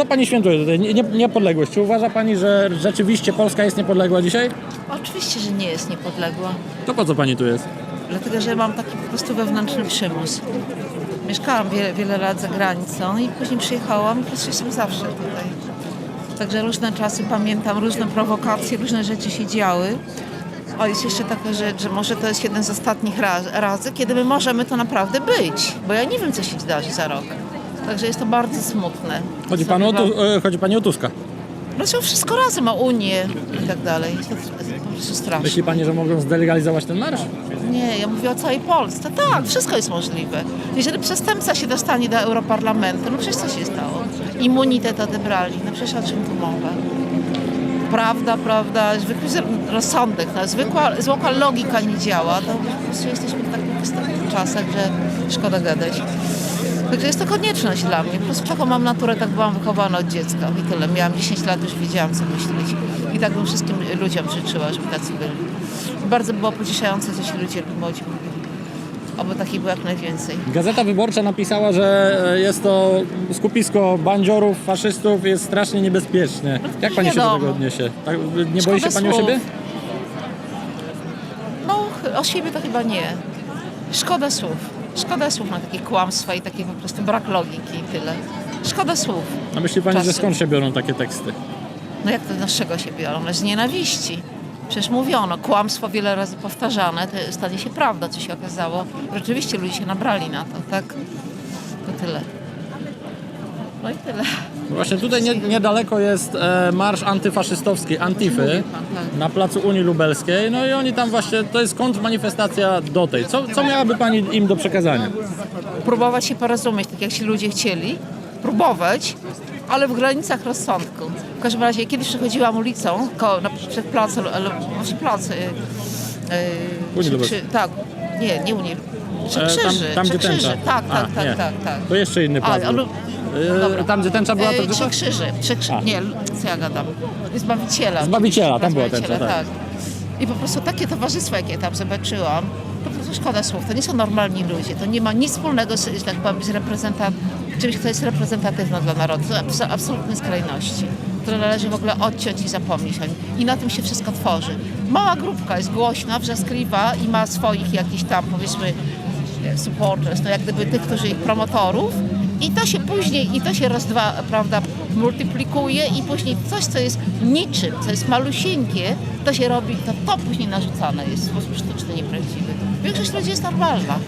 Co pani świętuje tutaj? Nie, nie, niepodległość. Czy uważa pani, że rzeczywiście Polska jest niepodległa dzisiaj? Oczywiście, że nie jest niepodległa, To po co pani tu jest? dlatego że mam taki po prostu wewnętrzny przymus. Mieszkałam wiele, wiele lat za granicą i później przyjechałam i po prostu jestem zawsze tutaj. Także różne czasy pamiętam, różne prowokacje, różne rzeczy się działy. O, jest jeszcze taka rzecz, że może to jest jeden z ostatnich raz, razy, kiedy my możemy to naprawdę być, bo ja nie wiem, co się zdarzy za rok. Także jest to bardzo smutne. Chodzi, panu o, tu, e, chodzi pani o Tuska. Dlaczego wszystko razem o Unię i tak dalej. To jest po prostu straszne. Myśli pani, że mogą zdelegalizować ten marsz? Nie, ja mówię o całej Polsce. Tak, wszystko jest możliwe. Jeżeli przestępca się dostanie do Europarlamentu, no przecież co się stało? Immunitet odebrali, no przecież o czym tu mowa? Prawda, prawda, zwykły z- rozsądek, no, zwykła, zwykła logika nie działa, to po prostu jesteśmy w takich ostatnich czasach, że szkoda gadać. Także jest to konieczność dla mnie. Po prostu taką mam naturę, tak byłam wychowana od dziecka i tyle. Miałam 10 lat, już wiedziałam, co myśleć. I tak bym wszystkim ludziom życzyła, żeby tacy byli. Bardzo było pocieszające, co ci ludzie młodzi. Oby takich było jak najwięcej. Gazeta Wyborcza napisała, że e, jest to skupisko bandziorów, faszystów, jest strasznie niebezpieczne. Jak pani się do wiadomo. tego odniesie? Tak, nie Szkoda boi się pani o słów. siebie? No, o siebie to chyba nie. Szkoda słów. Szkoda słów na takie kłamstwa i takie po prostu brak logiki i tyle. Szkoda słów. A myśli pani, że Czasem. skąd się biorą takie teksty? No jak to z czego się biorą? No z nienawiści. Przecież mówiono, kłamstwo wiele razy powtarzane, to stanie się prawda, co się okazało. Rzeczywiście ludzie się nabrali na to, tak? To tyle. No i tyle. Właśnie tutaj nie, niedaleko jest e, marsz antyfaszystowski, Antify, tak. na placu Unii Lubelskiej. No i oni tam właśnie, to jest kontrmanifestacja do tej. Co, co miałaby pani im do przekazania? Próbować się porozumieć, tak jak ci ludzie chcieli. Próbować, ale w granicach rozsądku. W każdym razie, kiedy przechodziłam ulicą, ko, na, przed placem, ale może plac... Yy, Unii czy, Lubelskiej. tak, nie, nie Unii. Czy E, tam, krzyży, tam czy gdzie krzyży. tęcza. Tak, A, tak, tak, nie. tak, tak. To jeszcze inny plac. A, był. lu- E, dobra. Tam gdzie tęcza była, to E, gdzie Trzy to? krzyży, trzy krzy... A. nie, co ja gadam? Zbawiciela. Zbawiciela, tam była Zbawiciela, tęcza, tak. I po prostu takie towarzystwo, jakie tam zobaczyłam, to po prostu szkoda słów. To nie są normalni ludzie. To nie ma nic wspólnego z, że tak powiem, z reprezentant, czymś, kto jest reprezentatywny dla narodu. To abs- absolutne skrajności, które należy w ogóle odciąć i zapomnieć o nich. I na tym się wszystko tworzy. Mała grupka jest głośna, wrzaskliwa i ma swoich jakichś tam, powiedzmy, supporters, no jak gdyby tych, którzy ich promotorów i to się później, i to się raz, dwa, prawda, multiplikuje i później coś, co jest niczym, co jest malusieńkie, to się robi, to to później narzucane jest w sposób sztuczny, nieprawdziwy. Większość ludzi jest normalna.